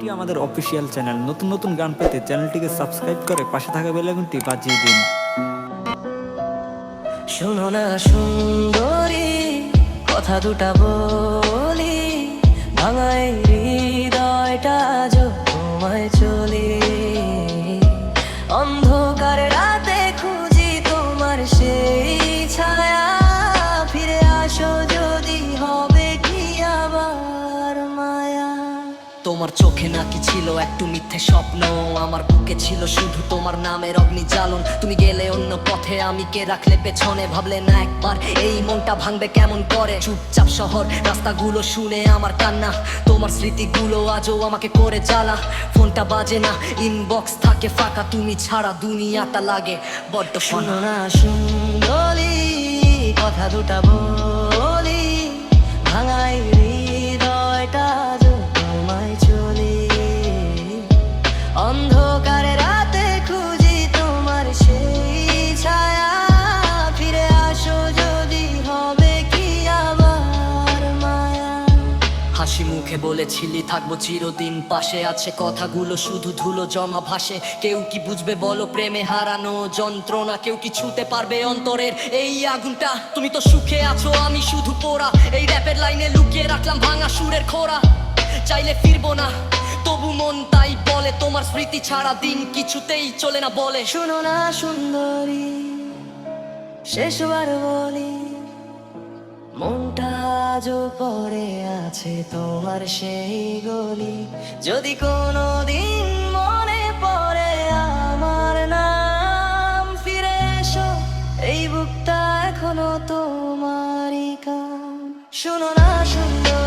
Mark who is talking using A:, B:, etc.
A: এটি আমাদের official channel, নতুন নতুন গান পেতে চ্যানেলটিকে সাবস্ক্রাইব করে পাশে থাকা বেলাগুনটি বাজিয়ে দিন।
B: শোনো না সুন্দরী, কথা দুটা বলি। তোমার চোখে নাকি ছিল একটু মিথ্যে স্বপ্ন। আমার বুকে ছিল শুধু তোমার নামের অগ্নি জ্বালন তুমি গেলে অন্য পথে আমি কে রাখলে পেছনে? ভাবলে না একবার এই মনটা ভাঙবে কেমন করে? চুপচাপ শহর, রাস্তাগুলো শুনে আমার কান্না। তোমার স্মৃতিগুলো আজও আমাকে করে জ্বালা। ফোনটা বাজে না ইনবক্স থাকে ফাঁকা। তুমি ছাড়া দুনিয়াটা লাগে বড্ড শোনো সুন্দরী, কথা দুটা বলি। হাসি মুখে বলেছিলি, থাকব চিরদিন পাশে। আছে কথাগুলো শুধু ধুলো জমা ভাসে। কেউ কি বুঝবে বলো, প্রেমে হারানো যন্ত্রণা? কেউ কি ছুতে পারবে অন্তরের এই আগুনটা? তুমি তো সুখে আছো, আমি শুধু পোড়া। এই র্যাপের লাইনে লুকিয়ে রাখলাম ভাঙা সুরের খোরা। চাইলে ফিরবো না, তবু মন তাই বলে, তোমার স্মৃতি ছাড়া দিন কিছুতেই চলে না বলে। শুনো না সুন্দরী, শেষবার বলি, মনটা আজও পরে আছে তোমার সেই গলি। যদি কোনো দিন মনে পড়ে আমার নাম, ফিরে এসো, এই বুকটা এখনও তোমারই কাম শুনো না সুন্দর